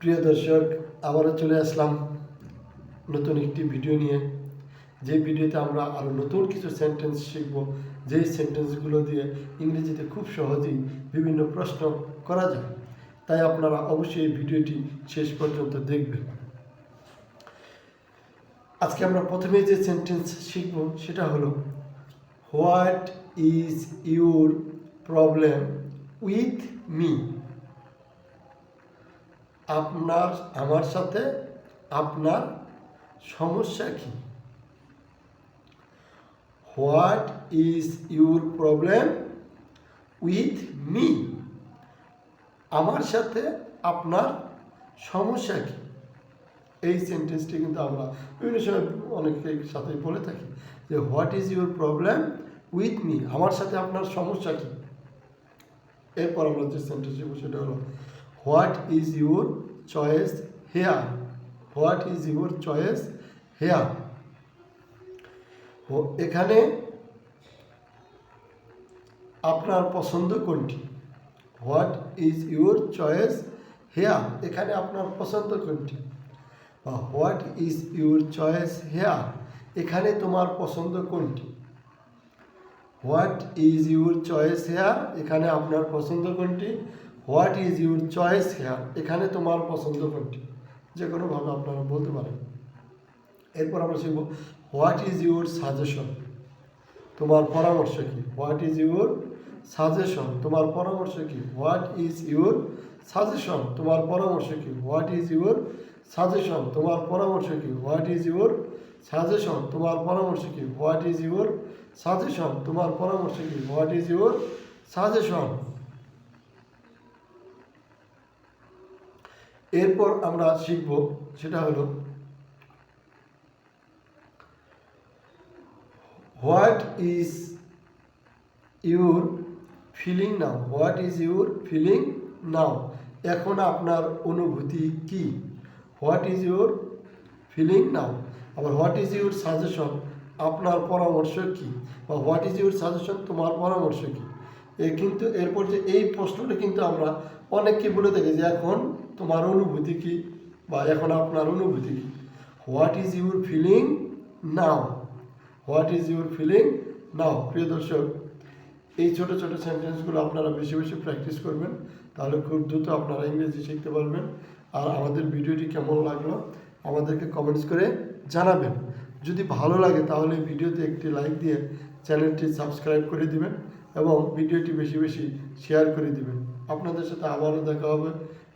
প্রিয় দর্শক, আবারও চলে আসলাম নতুন একটি ভিডিও নিয়ে। যে ভিডিওতে আমরা আরও নতুন কিছু সেন্টেন্স শিখব, যেই সেন্টেন্সগুলো দিয়ে ইংরেজিতে খুব সহজেই বিভিন্ন প্রশ্ন করা যায়, তাই আপনারা অবশ্যই এই ভিডিওটি শেষ পর্যন্ত দেখবেন। আজকে আমরা প্রথমে যে সেন্টেন্স শিখব, সেটা হলো, what is your problem with me? আপনার, আমার সাথে আপনার সমস্যা কি? What is your problem with me আমার সাথে আপনার সমস্যা কি? এই সেন্টেন্সটি কিন্তু আমরা বিভিন্ন সময় অনেকের সাথে বলে থাকি যে what is your problem with me আমার সাথে আপনার সমস্যা কি? এরপর আমরা যে সেন্টেন্স দেবো সেটা হলো what is your choice here? What is your choice here? এখানে আপনার পছন্দ কোনটি? What is your choice here? এখানে আপনার পছন্দ কোনটি? বা what is your choice here? এখানে তোমার পছন্দ কোনটি? What is your choice here? এখানে আপনার পছন্দ কোনটি? What is your choice here? এখানে তোমার পছন্দ কোনটি? যে কোনোভাবে আপনারা বলতে পারেন। এরপর আমরা শিখব, হোয়াট ইজ ইউর সাজেশন? তোমার পরামর্শ কি? What is your suggestion? তোমার পরামর্শ কি? What is your suggestion? তোমার পরামর্শ কি? What is your suggestion? তোমার পরামর্শ কি? What is your suggestion? তোমার পরামর্শ কি? What is your suggestion? তোমার পরামর্শ কি? What is your suggestion? এরপর আমরা শিখব, সেটা হলো, what is your feeling now? What is your feeling now? এখন আপনার অনুভূতি কি? What is your feeling now? আবার হোয়াট ইজ ইউর সাজেশন? আপনার পরামর্শ কি? বা হোয়াট ইজ ইউর সাজেশন? তোমার পরামর্শ কি? কিন্তু এরপর যে এই প্রশ্নটা কিন্তু আমরা অনেককে বলে থাকি যে এখন তোমার অনুভূতি কি বা এখন আপনার অনুভূতি কি? What is your feeling now what is your feeling now প্রিয় দর্শক, এই ছোট ছোট সেন্টেন্সগুলো আপনারা বেশি বেশি প্র্যাকটিস করবেন, তাহলে খুব দ্রুত আপনারা ইংরেজি শিখতে পারবেন। আর আমাদের ভিডিওটি কেমন লাগল আমাদেরকে কমেন্টস করে জানাবেন। যদি ভালো লাগে তাহলে ভিডিওতে একটি লাইক দিয়ে চ্যানেলটি সাবস্ক্রাইব করে দিবেন। এবং ভিডিওটি বেশি বেশি শেয়ার করে দিবেন। আপনাদের সাথে আবারও দেখা হবে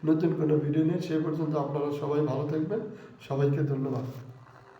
নতুন কোনো ভিডিও নিয়ে। সে পর্যন্ত আপনারা সবাই ভালো থাকবেন। সবাইকে ধন্যবাদ।